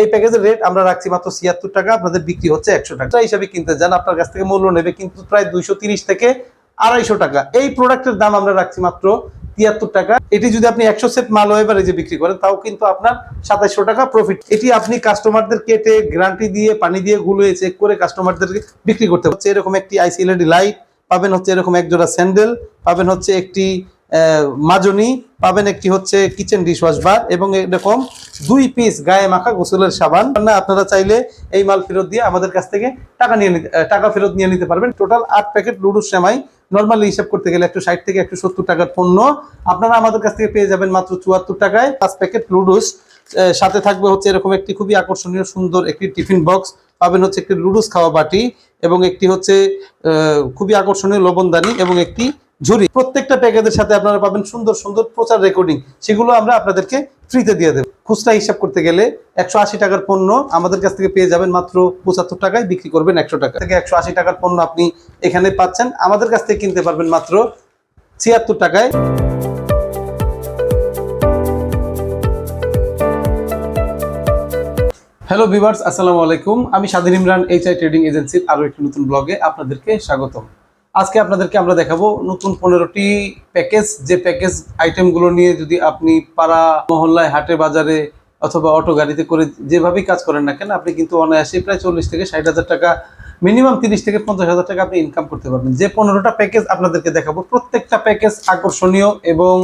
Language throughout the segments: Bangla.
এই প্যাকেজের রেট আমরা রাখছি মাত্র ছিয়াত্তর টাকা, আপনাদের বিক্রি হচ্ছে একশো টাকা। হিসাবে কিনতে যান, আপনার কাছ থেকে মূল্য নেবে কিন্তু প্রায় দুইশো থেকে আড়াইশো টাকা। এই প্রোডাক্টের দাম আমরা রাখছি মাত্র তিয়াত্তর টাকা। এটি যদি আপনি একশো সেট মাল এভারেজে বিক্রি করেন, তাও কিন্তু আপনার টাকা প্রফিট এটি আপনি কাস্টমারদের কেটে গ্যারান্টি দিয়ে, পানি দিয়ে চেক করে কাস্টমারদেরকে বিক্রি করতে হচ্ছে এরকম একটি লাইট পাবেন হচ্ছে এরকম এক জোড়া স্যান্ডেল পাবেন হচ্ছে একটি মাজনি, পাবেন একটি হচ্ছে কিচেন ডিশওয়াশ বার এবং এরকম দুই পিস গায়ে মাখা গোসলের সাবান। না, আপনারা চাইলে এই মাল ফেরত দিয়ে আমাদের কাছ থেকে টাকা নিয়ে নিতে টাকা ফেরত নিয়ে নিতে পারবেন। টোটাল আট প্যাকেট লুডুস সেমাই। নর্মালি হিসাব করতে গেলে একশো ষাট থেকে একশো সত্তর টাকার পণ্য। আপনারা আমাদের কাছ থেকে পেয়ে যাবেন মাত্র চুয়াত্তর টাকায় পাঁচ প্যাকেট লুডুস সাথে থাকবে হচ্ছে এরকম একটি খুবই আকর্ষণীয় সুন্দর একটি টিফিন বক্স পাবেন হচ্ছে একটি লুডুস খাওয়া বাটি এবং একটি হচ্ছে খুবই আকর্ষণীয় লবণদানি এবং একটি ঝুড়ি। প্রত্যেকটা প্যাকেজের সাথে আপনারা পাবেন সুন্দর সুন্দর প্রচার রেকর্ডিং সেগুলো আমরা আপনাদেরকে ফ্রিতে দিয়ে দেবো। খুচরা হিসাব করতে গেলে একশো আশি টাকার পণ্য আমাদের কাছ থেকে পেয়ে যাবেন মাত্র পঁচাত্তর টাকায়, বিক্রি করবেন একশো টাকা। থেকে একশো আশি টাকার পণ্য আপনি এখানে পাচ্ছেন। আমাদের কাছ থেকে কিনতে পারবেন মাত্র ছিয়াত্তর টাকায়। হ্যালো ভিভার্স আসসালামু আলাইকুম। আমি স্বাধীন ইমরান এইচ আই ট্রেডিং এজেন্সির আরও একটি নতুন ব্লগে আপনাদেরকে স্বাগতম। আজকে আপনাদেরকে আমরা দেখাবো নতুন পনেরোটি প্যাকেজ। যে প্যাকেজ আইটেমগুলো নিয়ে যদি আপনি পাড়া, মহল্লায়, হাটে, বাজারে অথবা অটো গাড়িতে করে যেভাবেই কাজ করেন না কেন, আপনি কিন্তু অনায়াসে প্রায় চল্লিশ থেকে ষাট হাজার টাকা, মিনিমাম তিরিশ থেকে পঞ্চাশ হাজার টাকা আপনি ইনকাম করতে পারবেন। যে পনেরোটা প্যাকেজ আপনাদেরকে দেখাবো, প্রত্যেকটা প্যাকেজ আকর্ষণীয় এবং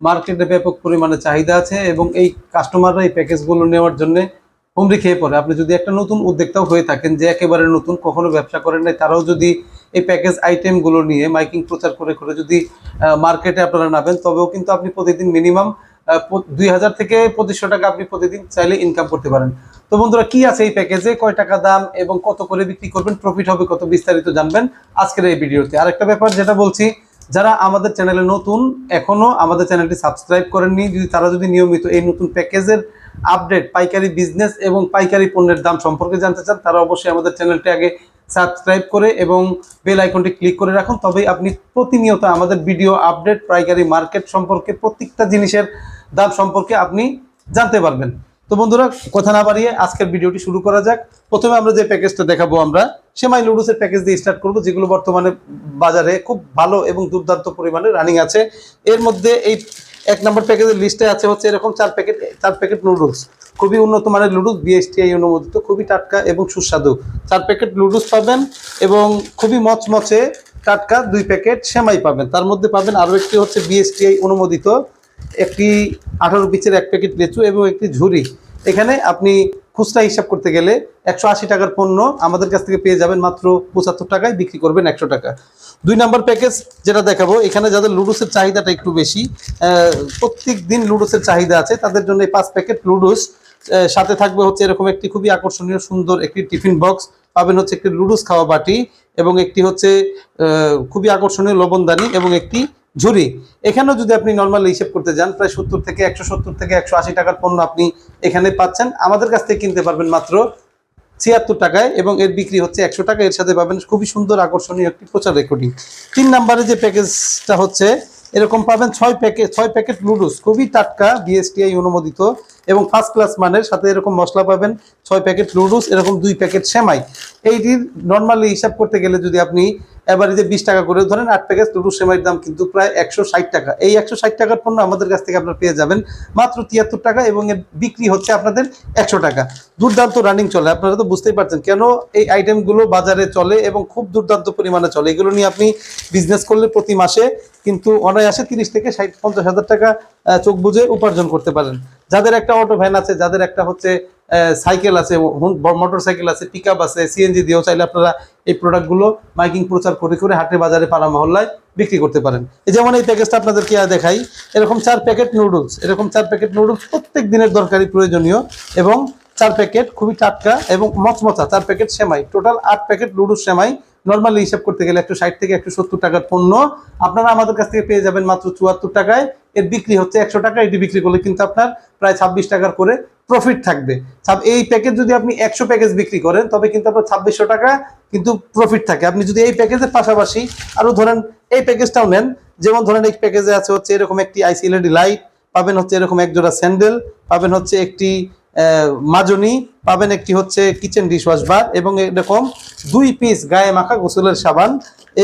মার্কেটে ব্যাপক পরিমাণে চাহিদা আছে এবং এই কাস্টমাররা এই প্যাকেজগুলো নেওয়ার জন্য হুমড়ি খেয়ে পড়ে। আপনি যদি একটা নতুন উদ্যোক্তাও হয়ে থাকেন যে একেবারে নতুন, কখনো ব্যবসা করেন নাই, তারাও যদি এই প্যাকেজ আইটেমগুলো নিয়ে মাইকিং প্রচার করে করে যদি মার্কেটে আপনারা নামেন, তবেও কিন্তু আপনি প্রতিদিন মিনিমাম দুই হাজার থেকে পঁচিশশো টাকা আপনি প্রতিদিন চাইলে ইনকাম করতে পারেন। তো বন্ধুরা, কি আছে এই প্যাকেজে কয় টাকা দাম এবং কত করে বিক্রি করবেন? প্রফিট হবে কত বিস্তারিত জানবেন আজকের এই ভিডিওতে। আরেকটা ব্যাপার যেটা বলছি, যারা আমাদের চ্যানেলে নতুন, এখনও আমাদের চ্যানেলটি সাবস্ক্রাইব করেননি, যদি তারা যদি নিয়মিত এই নতুন প্যাকেজের আপডেট পাইকারি বিজনেস এবং পাইকারি পণ্যের দাম সম্পর্কে জানতে চান, তারা অবশ্যই আমাদের চ্যানেলটি আগে সাবস্ক্রাইব করে এবং বেল আইকনটি ক্লিক করে রাখুন। তবেই আপনি প্রতিনিয়ত আমাদের ভিডিও আপডেট, পাইকারি মার্কেট সম্পর্কে প্রত্যেকটা জিনিসের দাম সম্পর্কে আপনি জানতে পারবেন। তো বন্ধুরা, কথা না বাড়িয়ে আজকের ভিডিওটি শুরু করা যাক। প্রথমে আমরা যে প্যাকেজটা দেখাবো আমরা, সেমাই লুডুসের প্যাকেজ দিয়ে স্টার্ট করব, যেগুলো বর্তমানে বাজারে খুব ভালো এবং দুর্দান্ত পরিমাণে রানিং আছে। এর মধ্যে এই এক নম্বর প্যাকেজের লিস্টে আছে হচ্ছে এরকম চার প্যাকেট চার প্যাকেট নুডলস খুবই উন্নত মানের নুডলস বিএসটিআই অনুমোদিত, খুবই টাটকা এবং সুস্বাদু। চার প্যাকেট নুডলস পাবেন এবং খুবই মচমচে টাটকা দুই প্যাকেট সেমাই পাবেন। তার মধ্যে পাবেন আরও একটি হচ্ছে বিএসটিআই অনুমোদিত, একটি আঠারো পিচের এক প্যাকেট লেচু এবং একটি ঝুড়ি এখানে আপনি খুচরা হিসাব করতে গেলে একশো আশি টাকার পণ্য আমাদের কাছ থেকে পেয়ে যাবেন মাত্র পঁচাত্তর টাকায়, বিক্রি করবেন একশো টাকা। দুই নাম্বার প্যাকেজ যেটা দেখাবো, এখানে যাদের লুডুসের চাহিদাটা একটু বেশি প্রত্যেক দিন লুডুসের চাহিদা আছে, তাদের জন্য এই পাঁচ প্যাকেট লুডুস সাথে থাকবে হচ্ছে এরকম একটি খুবই আকর্ষণীয়, সুন্দর একটি টিফিন বক্স, পাবেন হচ্ছে একটি লুডুস খাওয়া বাটি এবং একটি হচ্ছে খুবই আকর্ষণীয় লবণদানি এবং একটি ঝুড়ি এখানেও যদি আপনি নর্মাল হিসেব করতে যান, প্রায় সত্তর থেকে একশো সত্তর থেকে একশো আশি টাকার পণ্য আপনি এখানে পাচ্ছেন। আমাদের কাছ থেকে কিনতে পারবেন মাত্র ছিয়াত্তর টাকায় এবং এর বিক্রি হচ্ছে একশো টাকা। এর সাথে পাবেন খুবই সুন্দর, আকর্ষণীয় একটি প্রচার রেকর্ডিং। তিন নাম্বারে যে প্যাকেজটা হচ্ছে, এরকম পাবেন ছয় প্যাকেট ছয় প্যাকেট লুডুস খুবই টাটকা বিএসটিআই অনুমোদিত। এবং ফার্স্ট ক্লাস মানের সাথে এরকম মশলা পাবেন ছয় প্যাকেট লুডুস এরকম দুই প্যাকেট সেমাই। এইটির নর্মালি হিসাব করতে গেলে যদি আপনি এবারে যে বিশ টাকা করে ধরেন, আট প্যাকেট লুডুস সেমাইয়ের দাম কিন্তু প্রায় একশো ষাট টাকা। এই একশো ষাট টাকার পণ্য আমাদের কাছ থেকে আপনারা পেয়ে যাবেন। মাত্র তিয়াত্তর টাকা এবং এর বিক্রি হচ্ছে আপনাদের একশো টাকা। দুর্দান্ত রানিং চলে। আপনারা তো বুঝতেই পারছেন কেন এই আইটেমগুলো বাজারে চলে এবং খুব দুর্দান্ত পরিমাণে চলে। এগুলো নিয়ে আপনি বিজনেস করলে প্রতি মাসে কিন্তু অনায়াসে তিরিশ থেকে ষাট, পঞ্চাশ হাজার টাকা চোখ বুঝে উপার্জন করতে পারেন। যাদের একটা অটো ভ্যান আছে, যাদের একটা হচ্ছে সাইকেল আছে মোটর সাইকেল আছে পিক আছে সিএনজি দিয়েও চাইলে আপনারা এই প্রোডাক্টগুলো মাইকিং প্রচার করে করে হাটে বাজারে, পাড়া মহল্লায় বিক্রি করতে পারেন। এই যেমন এই প্যাকেজটা আপনাদেরকে আর দেখাই, এরকম চার প্যাকেট নুডলস এরকম চার প্যাকেট নুডলস প্রত্যেক দিনের দরকারি, প্রয়োজনীয় এবং চার প্যাকেট খুবই টাটকা এবং মচমচা, চার প্যাকেট সেমাই টোটাল আট প্যাকেট লুডুস সেমাই নর্মালি হিসাব করতে গেলে একশো ষাট থেকে একশো সত্তর টাকার পণ্য আপনারা আমাদের কাছ থেকে পেয়ে যাবেন মাত্র চুয়াত্তর টাকায়। এর বিক্রি হচ্ছে একশো টাকা, এটি বিক্রি করলে কিন্তু আপনার প্রায় ছাব্বিশ টাকার করে প্রফিট থাকবে। এই প্যাকেজ যদি আপনি একশো প্যাকেজ বিক্রি করেন, তবে কিন্তু আপনার ছাব্বিশশো টাকা কিন্তু প্রফিট থাকে। আপনি যদি এই প্যাকেজের পাশাপাশি আরও ধরেন, এই প্যাকেজটাও নেন। যেমন ধরেন, এই প্যাকেজে আছে হচ্ছে এরকম একটি আইসি এলইডি লাইট পাবেন হচ্ছে এরকম এক জোড়া স্যান্ডেল পাবেন হচ্ছে একটি মাজনি, পাবেন একটি হচ্ছে কিচেন ডিশওয়াশ বার এবং এরকম দুই পিস গায়ে মাখা গোসলের সাবান।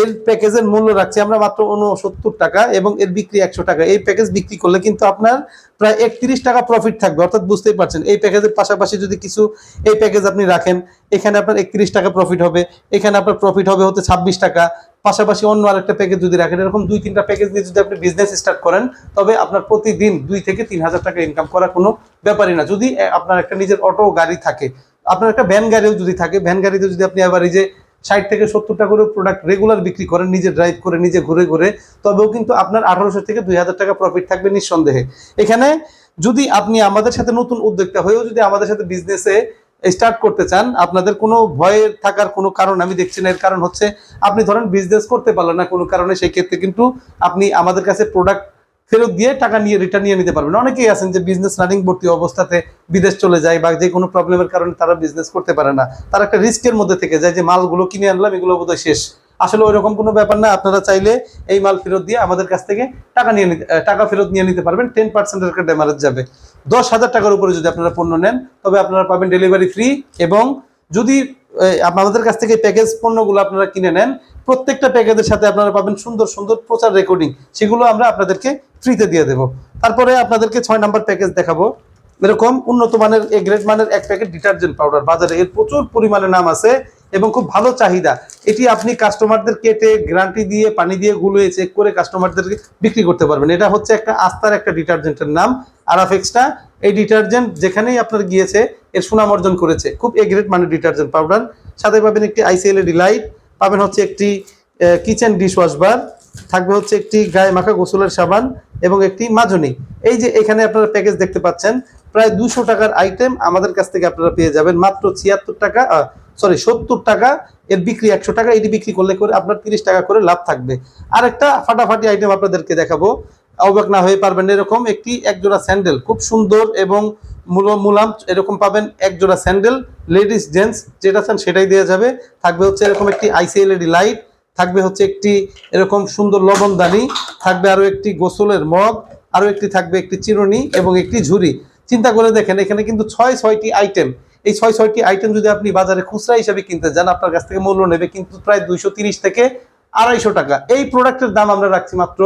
এর প্যাকেজের মূল্য রাখছি আমরা মাত্র উনসত্তর টাকা এবং এর বিক্রি একশো টাকা। এই প্যাকেজ বিক্রি করলে কিন্তু আপনার প্রায় একত্রিশ টাকা প্রফিট থাকবে, অর্থাৎ বুঝতেই পারছেন। এই প্যাকেজের পাশাপাশি যদি কিছু এই প্যাকেজ আপনি রাখেন, এখানে আপনার একত্রিশ টাকা প্রফিট হবে, এখানে আপনার প্রফিট হবে হচ্ছে ছাব্বিশ টাকা। পাশাপাশি অন্য আরেকটা প্যাকেজ যদি রাখেন, এরকম দুই, তিনটা প্যাকেজ নিয়ে যদি আপনি বিজনেস স্টার্ট করেন, তবে আপনার প্রতিদিন দুই থেকে তিন হাজার টাকা ইনকাম করা কোনো ব্যাপারই না। যদি আপনার একটা নিজের অটো গাড়ি থাকে, আপনার একটা ভ্যান গাড়িও যদি থাকে ভ্যান গাড়িতে যদি আপনি আবার এই যে ষাট থেকে সত্তর টাকা করে প্রোডাক্ট রেগুলার বিক্রি করেন নিজে ড্রাইভ করে, নিজে ঘুরে ঘুরে, তবেও কিন্তু আপনার আঠারোশো থেকে দুই হাজার টাকা প্রফিট থাকবে নিঃসন্দেহে। এখানে যদি আপনি আমাদের সাথে নতুন উদ্যোক্তা হয়েও যদি আমাদের সাথে বিজনেসে স্টার্ট করতে চান, আপনাদের কোনো ভয়ের থাকার কোনো কারণ আমি দেখছি না। এর কারণ হচ্ছে, আপনি ধরেন বিজনেস করতে পারলেন না কোনো কারণে, সেই ক্ষেত্রে কিন্তু আপনি আমাদের কাছে প্রোডাক্ট ফেরত দিয়ে টাকা নিয়ে রিটার্ন নিয়ে নিতে পারবেন। অনেকেই আছেন যে বিজনেস রানিং ভর্তি অবস্থাতে বিদেশ চলে যায় বা যে কোনো প্রবলেমের কারণে তারা বিজনেস করতে পারে না। তারা একটা রিস্কের মধ্যে থেকে যায় যে মালগুলো কিনে আনলাম, এগুলো বোধহয় শেষ। আসলে ওইরকম কোনো ব্যাপার না। আপনারা চাইলে এই মাল ফেরত দিয়ে আমাদের কাছ থেকে টাকা নিয়ে নিতে টাকা ফেরত নিয়ে নিতে পারবেন। টেন পার্সেন্টের একটা ড্যামারেজ যাবে। দশ হাজার টাকার উপরে যদি আপনারা পণ্য নেন, তবে আপনারা পাবেন ডেলিভারি ফ্রি এবং যদি আমাদের কাছ থেকে প্যাকেজ পণ্যগুলো আপনারা কিনে নেন, প্রত্যেকটা প্যাকেজের সাথে আপনারা পাবেন সুন্দর সুন্দর প্রচার রেকর্ডিং সেগুলো আমরা আপনাদেরকে ফ্রিতে দিয়ে দেবো। তারপরে আপনাদেরকে ছয় নাম্বার প্যাকেজ দেখাবো। এরকম উন্নত মানের এ গ্রেড মানের এক প্যাকেট ডিটারজেন্ট পাউডার বাজারে এর প্রচুর পরিমাণে নাম আছে এবং খুব ভালো চাহিদা। এটি আপনি কাস্টমারদের কেটে গ্যারান্টি দিয়ে, পানি দিয়ে গুলিয়ে চেক করে কাস্টমারদেরকে বিক্রি করতে পারবেন। এটা হচ্ছে একটা আস্থার একটা ডিটারজেন্টের নাম আরাফেক্সটা এই ডিটারজেন্ট যেখানেই আপনার গিয়েছে, এর সুনাম অর্জন করেছে। খুব এ গ্রেড মানের ডিটারজেন্ট পাউডার সাথে পাবেন একটি আইসিএলএডি লাইট পাবেন হচ্ছে একটি কিচেন ডিশ ওয়াশ বার থাকবে হচ্ছে একটি গায়ে মাখা গোসলের সাবান এবং একটি মাজনি। এই যে এখানে আপনারা প্যাকেজ দেখতে পাচ্ছেন, প্রায় দুশো টাকার আইটেম আমাদের কাছ থেকে আপনারা পেয়ে যাবেন। মাত্র ছিয়াত্তর টাকা সরি সত্তর টাকা, এর বিক্রি একশো টাকা, এটি বিক্রি করলে করে আপনার তিরিশ টাকা করে লাভ থাকবে। আরেকটা ফাটাফাটি আইটেম আপনাদেরকে দেখাবো। অবাক না হয়ে পারবেন এরকম একটি একজোড়া স্যান্ডেল খুব সুন্দর এবং মূল- মুলাম এরকম পাবেন একজোড়া স্যান্ডেল লেডিস জেন্টস যেটা চান সেটাই দেওয়া যাবে। থাকবে হচ্ছে এরকম একটি আইসিএলইডি লাইট থাকবে হচ্ছে একটি এরকম সুন্দর লবণদানি থাকবে আরও একটি গোসলের মগ আরও একটি থাকবে একটি চিরুনি এবং একটি ঝুড়ি চিন্তা করে দেখেন, এখানে কিন্তু ছয়, ছয়টি আইটেম এই ছয়, ছয়টি আইটেম যদি আপনি বাজারে খুচরা হিসাবে কিনতে যান, আপনার কাছ থেকে মূল্য নেবে কিন্তু প্রায় দুইশো থেকে আড়াইশো টাকা। এই প্রোডাক্টের দাম আমরা রাখছি মাত্র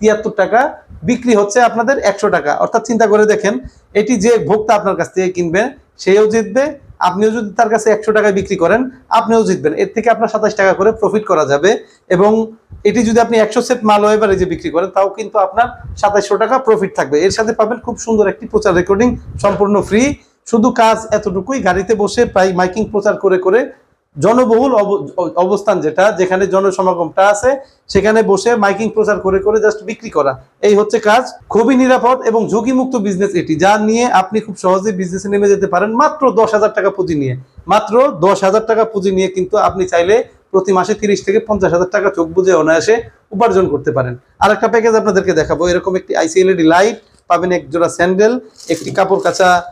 তিয়াত্তর টাকা, বিক্রি হচ্ছে আপনাদের একশো টাকা। অর্থাৎ চিন্তা করে দেখেন, এটি যে ভোক্তা আপনার কাছ থেকে কিনবে, সেও জিতবে আপনিও যদি তার কাছে একশো টাকায় বিক্রি করেন, আপনিও জিতবেন। এর থেকে আপনার সাতাশ টাকা করে প্রফিট করা যাবে এবং এটি যদি আপনি একশো সেট মাল এভারেজে বিক্রি করেন, তাও কিন্তু আপনার সাতাশশো টাকা প্রফিট থাকবে। এর সাথে পাবেন খুব সুন্দর একটি প্রচার রেকর্ডিং সম্পূর্ণ ফ্রি শুধু কাজ এতটুকুই, গাড়িতে বসে প্রায় মাইকিং প্রচার করে করে জনবহুল অব- অবস্থান যেটা, যেখানে জনসমাগমটা আছে, সেখানে বসে মাইকিং প্রচার করে করে জাস্ট বিক্রি করা। এই হচ্ছে কাজ। খুবই নিরাপদ এবং ঝুঁকিমুক্ত বিজনেস এটি, যা নিয়ে আপনি খুব সহজে বিজনেসে নেমে যেতে পারেন মাত্র দশ হাজার টাকা পুঁজি নিয়ে। মাত্র দশ হাজার টাকা পুঁজি নিয়ে কিন্তু আপনি চাইলে প্রতি মাসে তিরিশ থেকে পঞ্চাশ হাজার টাকা চোখ বুঝে অনায়াসে উপার্জন করতে পারেন। আর একটা প্যাকেজ আপনাদেরকে দেখাবো, এরকম একটি আইসিএলইডি লাইট পাবেন এক জোড়া স্যান্ডেল একটি কাপড় কাচা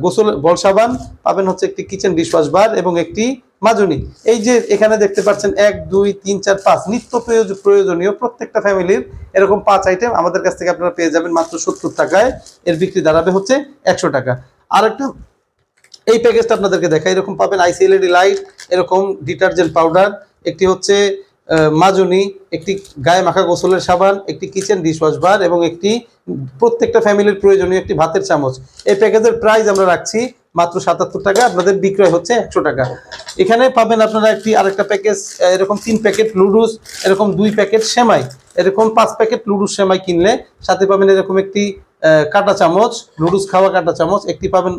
গোসল, বল সাবান, পাবেন হচ্ছে একটি কিচেন ডিশওয়াশ বার এবং একটি মাজনি। এই যে এখানে দেখতে পাচ্ছেন, এক, দুই, তিন, চার, পাঁচ, নিত্য প্রয়োজ- প্রয়োজনীয় প্রত্যেকটা ফ্যামিলির এরকম পাঁচ আইটেম আমাদের কাছ থেকে আপনারা পেয়ে যাবেন মাত্র সত্তর টাকায়। এর বিক্রি দাঁড়াবে হচ্ছে একশো টাকা। আর একটা এই প্যাকেজটা আপনাদেরকে দেখাই। এরকম পাবেন আইসিএলইডি লাইট এরকম ডিটারজেন্ট পাউডার একটি হচ্ছে মাজনি, একটি গায়ে মাখা গোসলের সাবান, একটি কিচেন ডিশওয়াশ বার এবং একটি প্রত্যেকটা ফ্যামিলির প্রয়োজনীয় একটি ভাতের চামচ। এই প্যাকেজের প্রাইস আমরা রাখছি মাত্র সাতাত্তর টাকা, আপনাদের বিক্রয় হচ্ছে একশো টাকা। এখানে পাবেন আপনারা একটি আরেকটা প্যাকেজ এরকম তিন প্যাকেট লুডুস এরকম দুই প্যাকেট সেমাই। এরকম পাঁচ প্যাকেট লুডুস সেমাই কিনলে, সাথে পাবেন এরকম একটি কাঁটা চামচ লুডুস খাওয়া কাঁটা চামচ, একটি পাবেন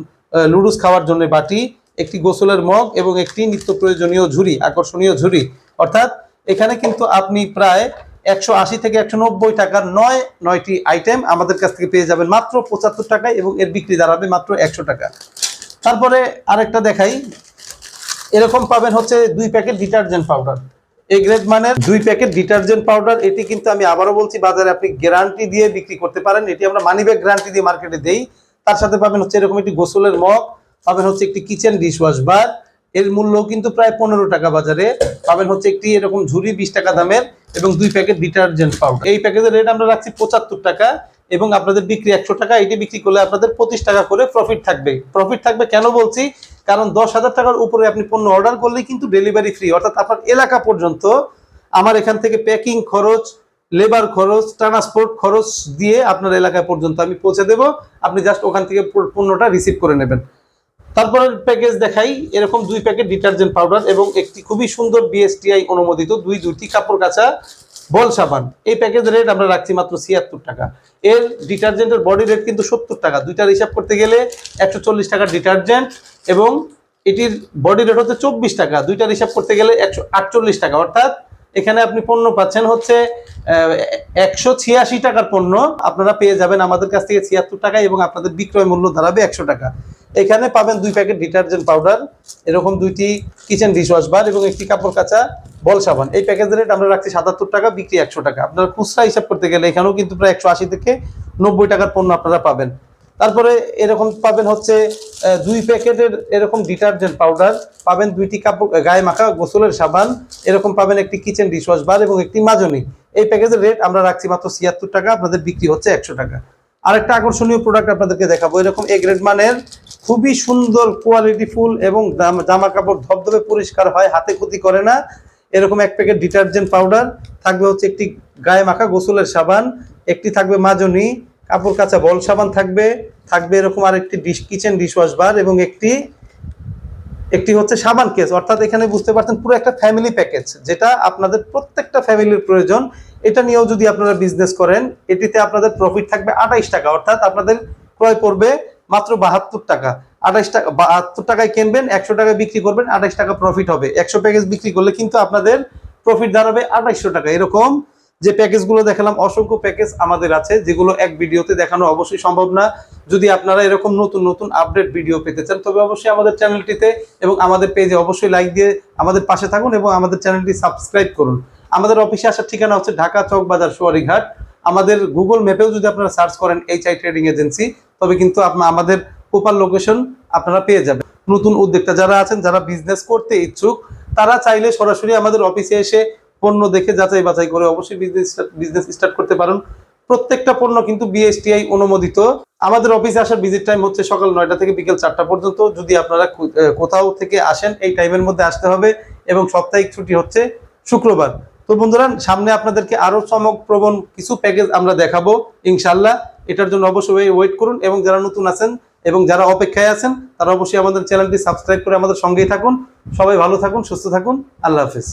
লুডুস খাওয়ার জন্য বাটি, একটি গোসলের মগ এবং একটি নিত্য প্রয়োজনীয় ঝুড়ি, আকর্ষণীয় ঝুড়ি। অর্থাৎ এখানে কিন্তু আপনি প্রায় একশো আশি থেকে একশো নব্বই টাকার নয়, নয়টি আইটেম আমাদের কাছ থেকে পেয়ে যাবেন মাত্র পঁচাত্তর টাকায় এবং এর বিক্রি দাঁড়াবে মাত্র একশো টাকা। তারপরে আরেকটা দেখাই। এরকম পাবেন হচ্ছে দুই প্যাকেট ডিটারজেন্ট পাউডার। এই গ্রেড মানের দুই প্যাকেট ডিটারজেন্ট পাউডার, এটি কিন্তু আমি আবারও বলছি, বাজারে আপনি গ্যারান্টি দিয়ে বিক্রি করতে পারেন। এটি আমরা মানি ব্যাগ গ্যারান্টি দিয়ে মার্কেটে দেই। তার সাথে পাবেন হচ্ছে এরকম একটি গোসলের মগ, পাবেন হচ্ছে একটি কিচেন ডিশওয়াশ বার এর মূল্য কিন্তু প্রায় পনেরো টাকা বাজারে। পাবেন হচ্ছে একটি এরকম ঝুড়ি বিশ টাকা দামের এবং দুই প্যাকেট ডিটারজেন্ট পাউডার। এই প্যাকেজের রেট আমরা রাখছি পঁচাত্তর টাকা এবং আপনাদের বিক্রি একশো টাকা। এটি বিক্রি করলে আপনাদের পঁচিশ টাকা করে প্রফিট থাকবে। প্রফিট থাকবে কেন বলছি? কারণ দশ হাজার টাকার উপরে আপনি পণ্য অর্ডার করলেই কিন্তু ডেলিভারি ফ্রি অর্থাৎ আপনার এলাকা পর্যন্ত আমার এখান থেকে প্যাকিং খরচ লেবার খরচ ট্রান্সপোর্ট খরচ দিয়ে আপনার এলাকা পর্যন্ত আমি পৌঁছে দেব। আপনি জাস্ট ওখান থেকে পণ্যটা রিসিভ করে নেবেন। তারপরে প্যাকেজ দেখাই, এরকম দুই প্যাকেট ডিটারজেন্ট পাউডার এবং একটি খুবই সুন্দর বিএসটিআই অনুমোদিত দুই দুটি কাপড় কাচা বল সাবান। এই প্যাকেজের রেট আমরা রাখছি মাত্র ছিয়াত্তর টাকা। এর ডিটারজেন্টের বডি রেট কিন্তু সত্তর টাকা। দুইটার হিসাব করতে গেলে একশো চল্লিশ টাকার ডিটারজেন্ট এবং এটির বডি রেট হচ্ছে চব্বিশ টাকা। দুইটার হিসাব করতে গেলে একশো আটচল্লিশ টাকা। অর্থাৎ এখানে আপনি পণ্য পাচ্ছেন হচ্ছে একশো ছিয়াশি টাকার পণ্য। আপনারা পেয়ে যাবেন আমাদের কাছ থেকে ছিয়াত্তর টাকা এবং আপনাদের বিক্রয় মূল্য দাঁড়াবে একশো টাকা। এখানে পাবেন দুই প্যাকেট ডিটারজেন্ট পাউডার, এরকম দুইটি কিচেন ডিশওয়াশ বার এবং একটি কাপড় কাচা বল সাবান। এই প্যাকেজের রেট আমরা রাখছি সাতাত্তর টাকা, বিক্রি একশো টাকা। আপনারা খুচরা হিসাব করতে গেলে এখানেও কিন্তু প্রায় একশো আশি থেকে নব্বই টাকার পণ্য আপনারা পাবেন। তারপরে এরকম পাবেন হচ্ছে দুই প্যাকেটের এরকম ডিটারজেন্ট পাউডার, পাবেন দুইটি কাপড় গায়ে মাখা গোসলের সাবান, এরকম পাবেন একটি কিচেন ডিশওয়াশ বার এবং একটি মাজনি। এই প্যাকেজের রেট আমরা রাখছি মাত্র ছিয়াত্তর টাকা, আপনাদের বিক্রি হচ্ছে একশো টাকা। আরেকটা আকর্ষণীয় প্রোডাক্ট আপনাদেরকে দেখাবো, এরকম এ গ্রেড মানের, খুবই সুন্দর কোয়ালিটি ফুল এবং জামা কাপড় ধবধবে পরিষ্কার হয়, হাতে ক্ষতি করে না। এরকম এক প্যাকেট ডিটারজেন্ট পাউডার, থাকবে হচ্ছে একটি গায়ে মাখা গোসলের সাবান, একটি থাকবে মাজনি কাপড় কাচা বল সাবান থাকবে থাকবে এরকম আরেকটি ডিশ কিচেন ডিশওয়াশ বার এবং একটি একটি হচ্ছে সাবান কেস অর্থাৎ এখানে বুঝতে পারছেন পুরো একটা ফ্যামিলি প্যাকেজ যেটা আপনাদের প্রত্যেকটা ফ্যামিলির প্রয়োজন। এটা নিয়েও যদি আপনারা বিজনেস করেন, এটিতে আপনাদের প্রফিট থাকবে আঠাইশ টাকা। অর্থাৎ আপনাদের ক্রয় পড়বে মাত্র বাহাত্তর টাকা। আঠাইশ টাকা, বাহাত্তর টাকায় কিনবেন, একশো টাকায় বিক্রি করবেন, আঠাইশ টাকা প্রফিট হবে। একশো প্যাকেজ বিক্রি করলে কিন্তু আপনাদের প্রফিট দাঁড়াবে আঠাইশশো টাকা। এরকম যে প্যাকেজগুলো দেখালাম, অসংখ্য প্যাকেজ আমাদের আছে, যেগুলো এক ভিডিওতে দেখানো অবশ্যই সম্ভব না। যদি আপনারা এরকম নতুন নতুন আপডেট ভিডিও পেতে চান, তবে অবশ্যই আমাদের চ্যানেলটিতে এবং আমাদের পেজে অবশ্যই লাইক দিয়ে আমাদের পাশে থাকুন এবং আমাদের চ্যানেলটি সাবস্ক্রাইব করুন। আমাদের অফিসে আসার ঠিকানা হচ্ছে ঢাকা চক বাজার সোয়ারিঘাট আমাদের গুগল ম্যাপেও যদি আপনারা সার্চ করেন এইচ আই ট্রেডিং এজেন্সি, তবে কিন্তু আমাদের প্রপার লোকেশন আপনারা পেয়ে যাবেন। নতুন উদ্যোক্তা যারা আছেন, যারা বিজনেস করতে ইচ্ছুক, তারা চাইলে সরাসরি আমাদের অফিসে এসে পণ্য দেখে যাচাই বাছাই করে অবশ্যই বিজনেস বিজনেস স্টার্ট করতে পারেন। প্রত্যেকটা পণ্য কিন্তু বিএসটিআই অনুমোদিত। আমাদের অফিসে আসার ভিজিট টাইম হচ্ছে সকাল নয়টা থেকে বিকেল চারটা পর্যন্ত। যদি আপনারা কোথাও থেকে আসেন, এই টাইমের মধ্যে আসতে হবে এবং সাপ্তাহিক ছুটি হচ্ছে শুক্রবার। তো বন্ধুরা, সামনে আপনাদেরকে আরও চমকপ্রবণ কিছু প্যাকেজ আমরা দেখাবো ইনশাল্লাহ এটার জন্য অবশ্যই ওয়েট করুন এবং যারা নতুন আছেন এবং যারা অপেক্ষায় আছেন, তারা অবশ্যই আমাদের চ্যানেলটি সাবস্ক্রাইব করে আমাদের সঙ্গেই থাকুন। সবাই ভালো থাকুন, সুস্থ থাকুন। আল্লাহ হাফিজ।